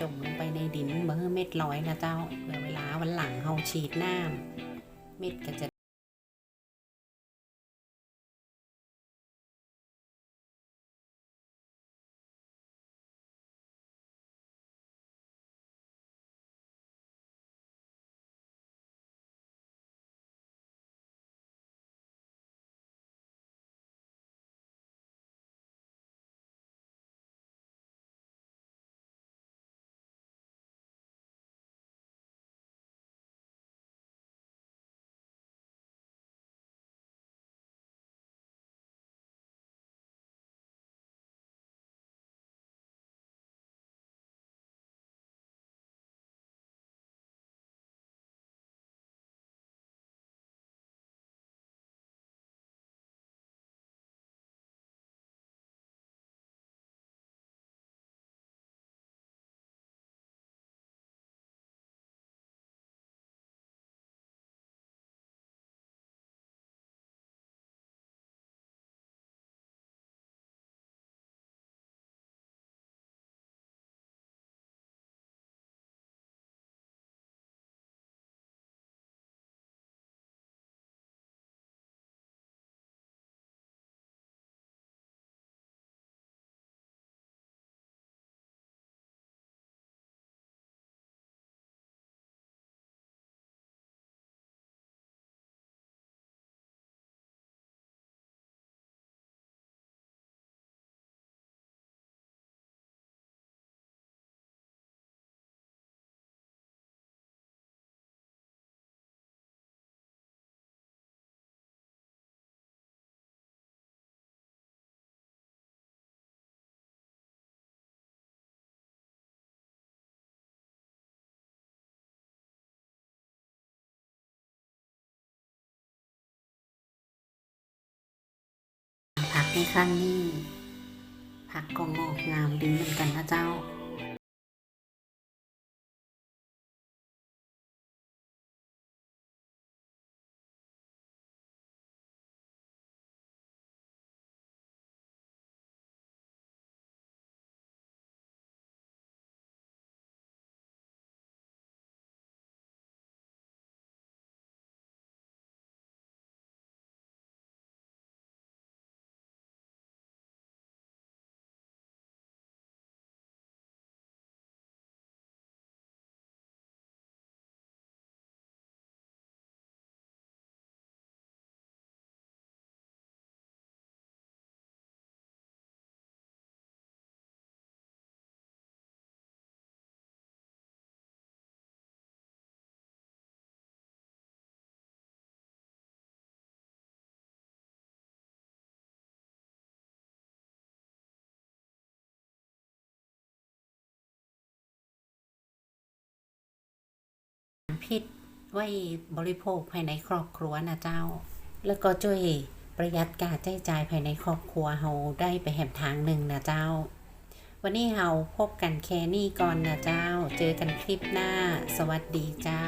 จมลงไปในดินเมื่อเม็ดลอยนะเจ้าเพื่อเวลาวันหลังเฮาฉีดน้ำเม็ดก็จะ ในครั้งนี้ผักก็งอกงามดีเหมือนกันนะเจ้า พิษไว้บริโภคภายในครอบครัวนะเจ้า แล้วก็ช่วยประหยัดการใช้จ่ายภายในครอบครัวเฮาได้ไปแหมทางหนึ่งนะเจ้า วันนี้เฮาพบกันแค่นี้ก่อนนะเจ้า เจอกันคลิปหน้า สวัสดีเจ้า